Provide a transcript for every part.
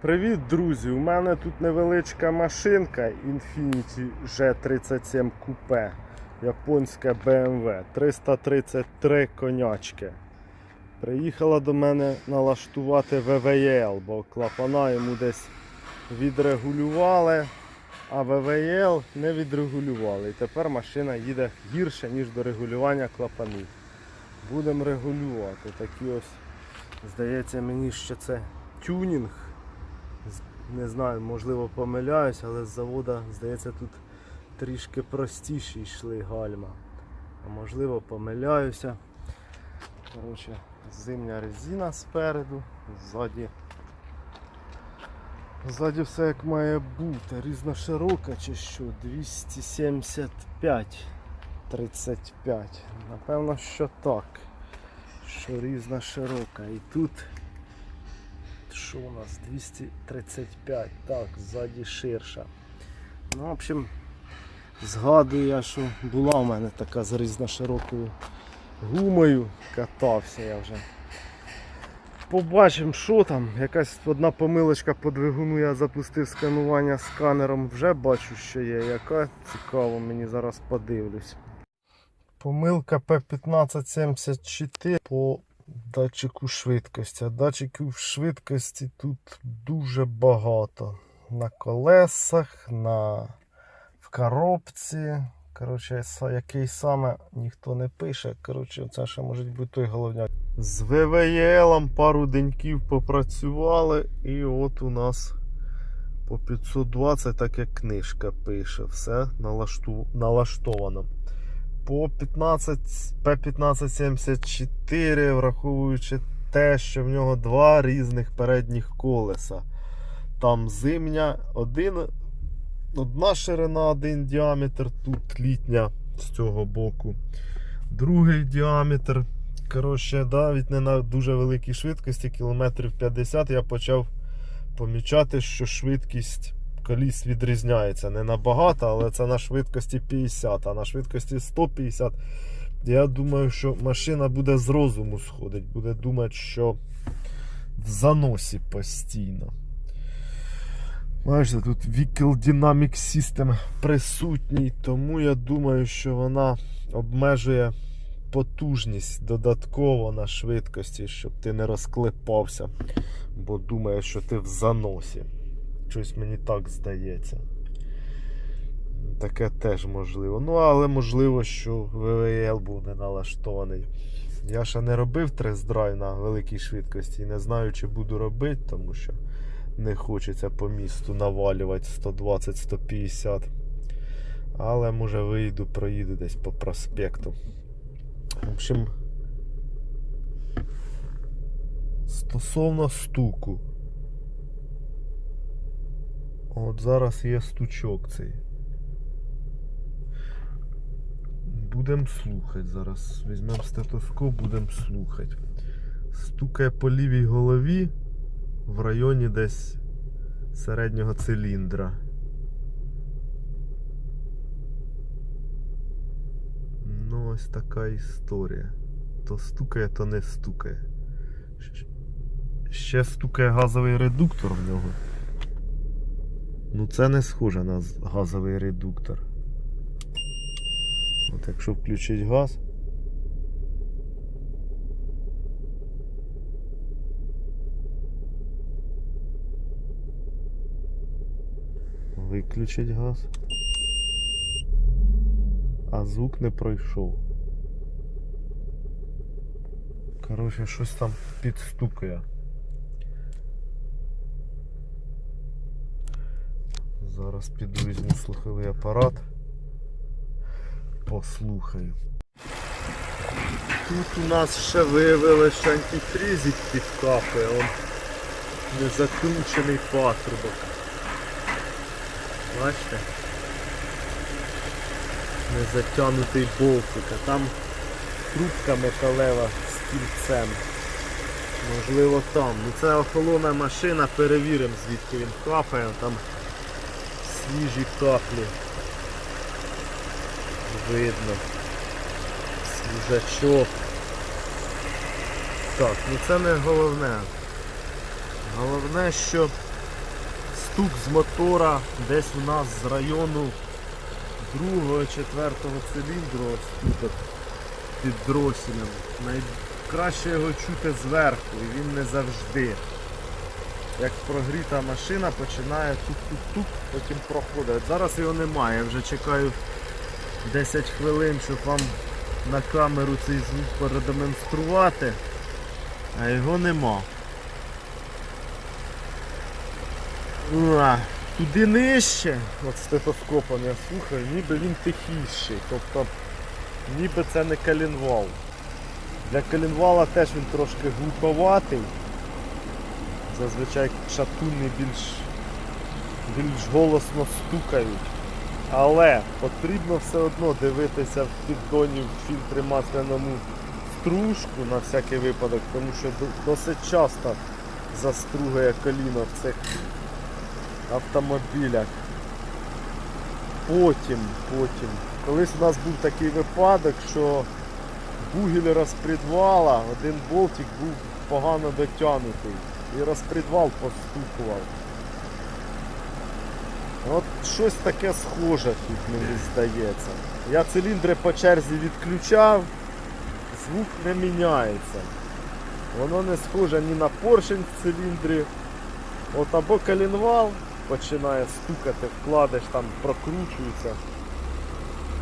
Привіт, друзі! У мене тут невеличка машинка Infiniti G37 Coupe. Японська BMW 333 конячки. Приїхала до мене налаштувати VVL, бо клапана йому десь відрегулювали, а VVL не відрегулювали. І тепер машина їде гірше, ніж до регулювання клапанів. Будемо регулювати. Такі ось, здається мені, що це тюнінг. Не знаю, можливо помиляюсь, але з завода, здається, тут трішки простіші йшли гальма. А можливо помиляюся. Коротше, зимня резина спереду, ззаді. Ззаді все як має бути. Різноширока чи що? 275 35. Напевно, що так. Що різна широка. І тут що у нас? 235. Так, ззаді ширша. Ну, в общем, згадую я, що була у мене така з різноширокою гумою. Катався я вже. Побачимо, що там. Якась одна помилочка по двигуну я запустив сканування сканером. Вже бачу, що є. Яка цікаво, мені зараз подивлюсь. Помилка P1574 по датчику швидкості. А датчиків швидкості тут дуже багато. На колесах, на... в коробці. Коротше, який саме ніхто не пише. Коротше, це ще може бути той головняк. З ВВЄЛом пару деньків попрацювали, і от у нас по 520, так як книжка пише, все налашту... налаштовано по 15 P1574, враховуючи те, що в нього два різних передніх колеса. Там зимня, один, одна ширина, один діаметр, тут літня з цього боку. Другий діаметр. Коротше, навіть не на дуже великій швидкості, кілометрів 50, я почав помічати, що швидкість коліс відрізняється. Не набагато, але це на швидкості 50, а на швидкості 150. Я думаю, що машина буде з розуму сходить, буде думати, що в заносі постійно. Бачите, тут Vehicle Dynamic System присутній, тому я думаю, що вона обмежує потужність додатково на швидкості, щоб ти не розклепався, бо думає, що ти в заносі. Щось мені так здається. Таке теж можливо. Ну, але можливо, що ВВЛ був не налаштований. Я ще не робив тест-драйв на великій швидкості і не знаю, чи буду робити, тому що не хочеться по місту навалювати 120-150. Але може вийду, проїду десь по проспекту. В общем, стосовно стуку. От зараз є стучок цей. Будемо слухати зараз. Візьмемо стетоскоп, будемо слухати. Стукає по лівій голові в районі десь середнього циліндра. Ну, ось така історія. То стукає, то не стукає. Ще стукає газовий редуктор в нього. Ну це не схоже на газовий редуктор. От якщо включить газ. Виключить газ. А звук не пройшов. Коротше, щось там підстукає. Зараз піду візьму слуховий апарат. Послухаю. Тут у нас ще виявили, що антифрізик підкапує, он незакручений патрубок. Бачите? Незатягнутий болтик, а там трубка металева з кільцем. Можливо там. Ну це охолона машина, перевіримо звідки він капає, там свіжі каплі. Видно. Свіжачок. Так, ну це не головне. Головне, що стук з мотора десь у нас з району другого, четвертого циліндру ось тут під дросілем. Найкраще його чути зверху і він не завжди. Як прогріта машина починає тук-тук-тук, потім проходить. Зараз його немає, я вже чекаю 10 хвилин, щоб вам на камеру цей звук продемонструвати, а його нема. А, туди нижче, от стетоскопом я слухаю, ніби він тихіший. Тобто ніби це не калінвал. Для калінвала теж він трошки глуховатий. Зазвичай шатуни більш, більш голосно стукають. Але потрібно все одно дивитися в піддоні в фільтрі масляному стружку на всякий випадок, тому що досить часто застругає коліно в цих автомобілях. Потім, потім. Колись у нас був такий випадок, що бугель розпредвала, один болтик був погано дотягнутий. І розпредвал постукував. От щось таке схоже тут, мені здається. Я циліндри по черзі відключав, звук не міняється. Воно не схоже ні на поршень в циліндрі. От або колінвал починає стукати, вкладиш, там прокручується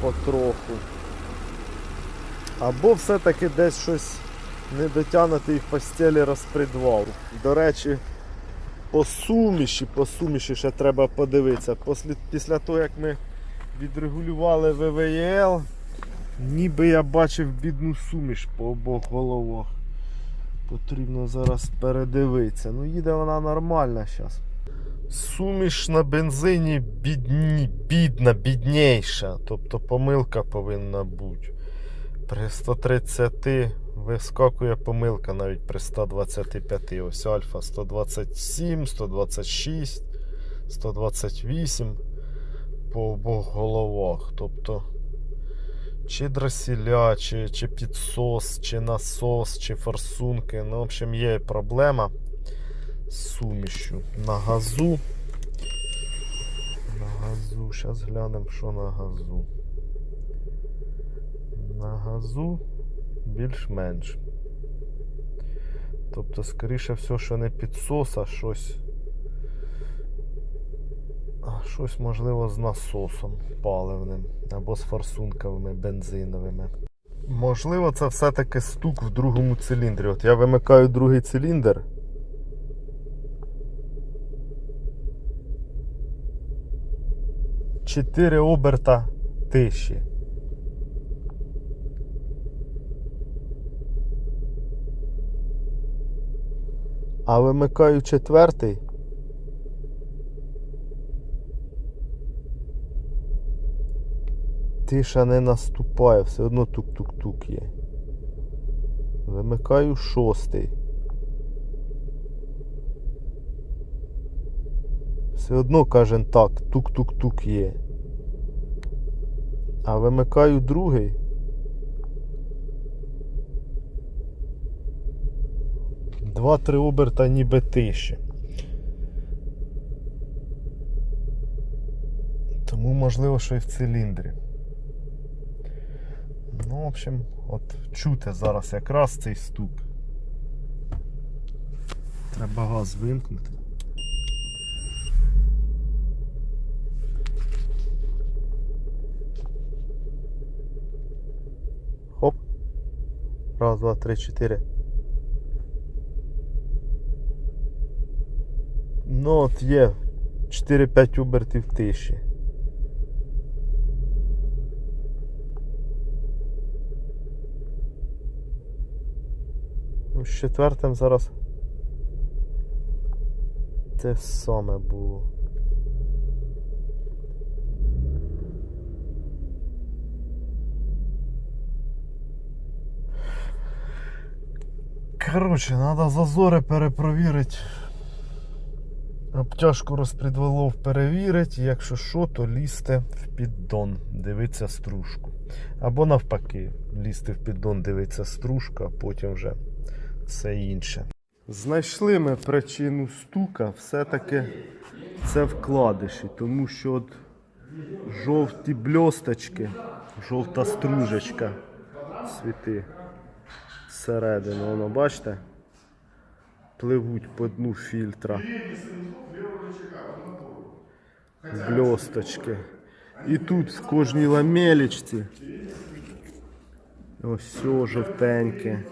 потроху. Або все-таки десь щось недотягнутий в постелі розпредвал. До речі, по суміші, по суміші ще треба подивитися. Після, після того, як ми відрегулювали ВВЛ, ніби я бачив бідну суміш по обох головах. Потрібно зараз передивитися. Ну їде вона нормально зараз. Суміш на бензині бідні, бідна, бідніша. Тобто помилка повинна бути. При 130 вискакує помилка навіть при 125. Ось альфа 127, 126, 128 по обох головах. Тобто чи дросіля, чи, чи підсос, чи насос, чи форсунки. Ну, в общем, є проблема з сумішю. На газу. На газу. Зараз глянемо, що на газу. На газу більш-менш. Тобто, скоріше все, що не підсос, а щось. А щось можливо з насосом паливним або з форсунками бензиновими. Можливо, це все-таки стук в другому циліндрі. От я вимикаю другий циліндр. Чотири оберта тиші. А вимикаю четвертий. Тиша не наступає, все одно тук-тук-тук є. Вимикаю шостий. Все одно каже так, тук-тук-тук є. А вимикаю другий. Два-три оберта ніби тиші. Тому можливо, що і в циліндрі. Ну, в общем, от чути зараз якраз цей стук. Треба газ вимкнути. Хоп. Раз, два, три, чотири. Ну от є 4-5 обертів тиші. З четвертим зараз те саме було. Коротше, треба зазори перепровірити. Обтяжку розпредвалов перевірити, якщо що, то лізьте в піддон, дивиться стружку. Або навпаки, лізьте в піддон, дивиться стружка, а потім вже все інше. Знайшли ми причину стука, все-таки це вкладиші, тому що от жовті бльосточки, жовта стружечка світи зсередини, воно бачите? Пливуть по дну фільтра. Бльосточки. І тут в кожній ламелечці ось все жовтеньке.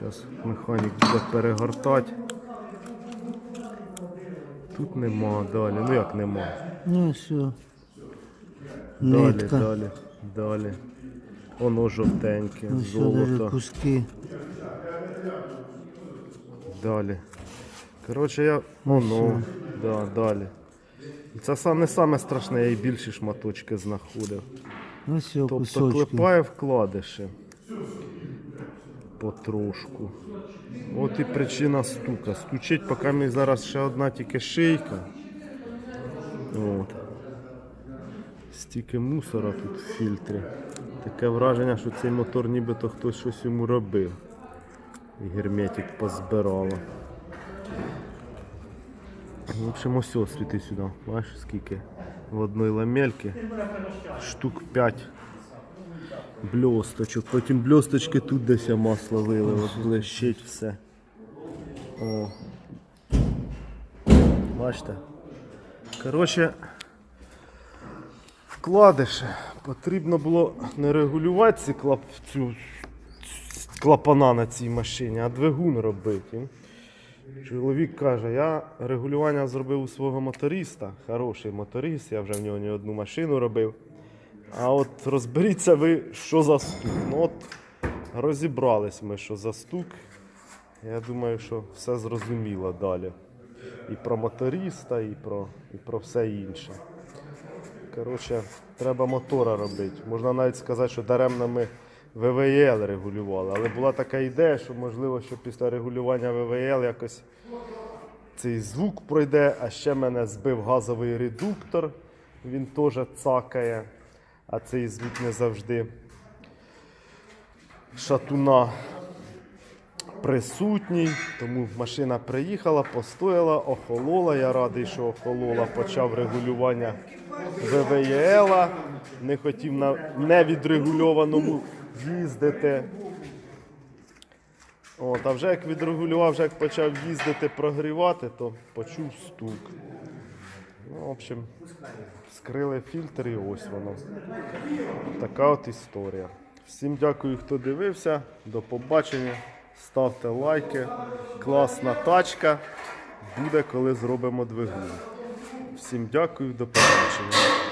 Зараз механік буде перегортати. Тут нема далі. Ну як нема? Ну все. Далі, Нитка. далі, далі. Воно жовтеньке, Ну все, даже золото. куски. Далі. Коротше, я. Воно. Да, далі. Це сам- не саме страшне, я і більші шматочки знаходив. Ну все, Тобто кусочки. клепає вкладиші. Потрошку. От і причина стука. Стучить, поки мені зараз ще одна тільки шийка. От. Стільки мусора тут в фільтрі. Таке враження, що цей мотор нібито хтось щось йому робив. Герметик позбирало. В общем, ось світи сюди. Бачиш скільки? В одної ламельки штук 5 бльосточок. Потім бльосточки тут десь масло вилив, от блищить все. О. Бачите? Коротше, вкладиші. Потрібно було не регулювати ці клап... цю клапана на цій машині, а двигун робити. Чоловік каже, я регулювання зробив у свого моториста, хороший моторист, я вже в нього не одну машину робив. А от розберіться ви, що за стук. Ну от розібрались ми, що за стук. Я думаю, що все зрозуміло далі. І про моториста, і про, і про все інше. Коротше, треба мотора робити. Можна навіть сказати, що даремно ми ВВЛ регулювали. Але була така ідея, що можливо, що після регулювання ВВЛ якось цей звук пройде, а ще мене збив газовий редуктор, він теж цакає, а цей звук не завжди шатуна присутній. Тому машина приїхала, постояла, охолола. Я радий, що охолола, почав регулювання ВВЛ. Не хотів на невідрегульованому їздити. От, а вже як відрегулював, вже як почав їздити, прогрівати, то почув стук. Ну, в общем, скрили фільтр і ось воно. Така от історія. Всім дякую, хто дивився. До побачення. Ставте лайки. Класна тачка. Буде, коли зробимо двигун. Всім дякую, до побачення.